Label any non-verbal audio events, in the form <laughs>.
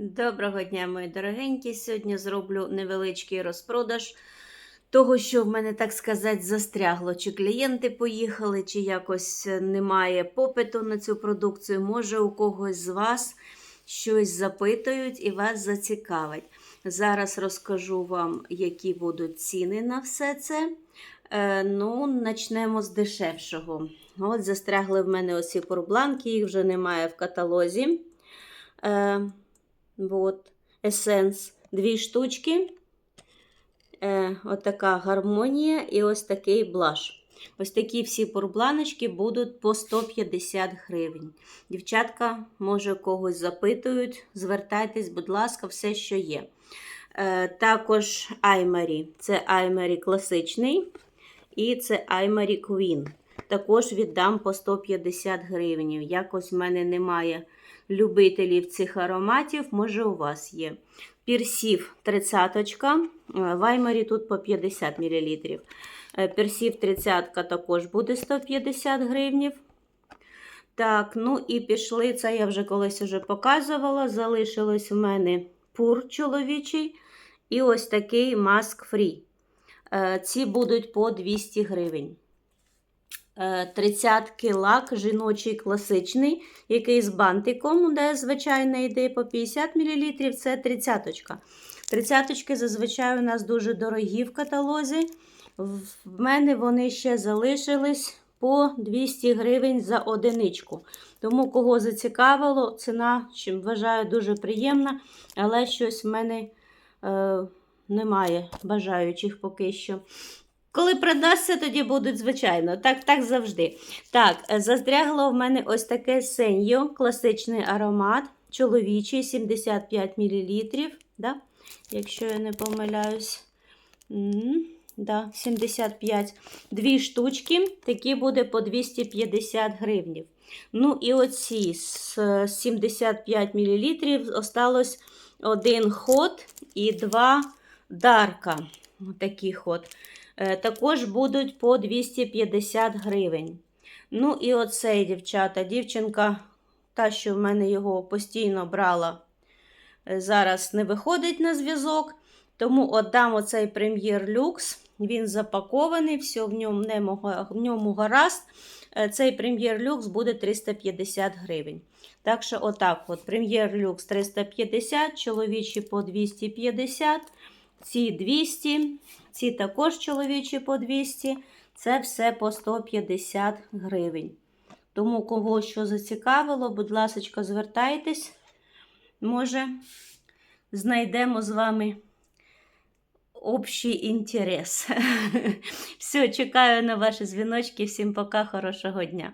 Доброго дня, мої дорогенькі. Сьогодні зроблю невеличкий розпродаж того, що в мене, так сказати, застрягло. Чи клієнти поїхали, чи якось немає попиту на цю продукцію. Може, у когось з вас щось запитують і вас зацікавить. Зараз розкажу вам, які будуть ціни на все це. Е, ну, почнемо з дешевшого. От застрягли в мене оці порбланки, їх вже немає в каталозі. Е, Вот, есенс. Дві штучки. Е, Отака гармонія і ось такий блаш. Ось такі всі порбланочки будуть по 150 гривень. Дівчатка, може, когось запитують, звертайтесь, будь ласка, все, що є. Е, також Аймарі. Це Аймарі класичний. І це Аймарі Queen. Також віддам по 150 гривень. Якось в мене немає любителів цих ароматів, може у вас є. Пірсів 30 в Аймарі тут по 50 мл. Персів 30 також буде 150 гривнів. Так, ну і пішли, це я вже колись уже показувала. Залишилось у мене пур чоловічий. І ось такий маск фрі. Ці будуть по 200 гривень. 30 лак жіночий класичний, який з бантиком, де звичайно йде по 50 мл, це 30 30 зазвичай у нас дуже дорогі в каталозі. В мене вони ще залишились по 200 гривень за одиничку. Тому, кого зацікавило, ціна, чим вважаю, дуже приємна, але щось в мене е, немає бажаючих поки що. Коли продасться, тоді будуть, звичайно. Так так завжди. Так, застрягло в мене ось таке сеньо, класичний аромат, чоловічий, 75 мл. Да? Якщо я не помиляюсь. Да, 75. Дві штучки, такі буде по 250 гривнів. Ну, і оці з 75 мл осталось один ход і два дарка. Такий ход. Також будуть по 250 гривень. Ну, і оцей, дівчата, дівчинка, та, що в мене його постійно брала, зараз не виходить на зв'язок. Тому віддам оцей прем'єр люкс. Він запакований, все в ньому не в ньому гаразд. Цей прем'єр люкс буде 350 гривень. Так що, отак, от, прем'єр люкс 350, чоловічі по 250. Ці 200, ці також чоловічі по 200, це все по 150 гривень. Тому, кого що зацікавило, будь ласка, звертайтесь. Може, знайдемо з вами общий інтерес. <laughs> Все, чекаю на ваші дзвіночки. Всім пока, хорошого дня!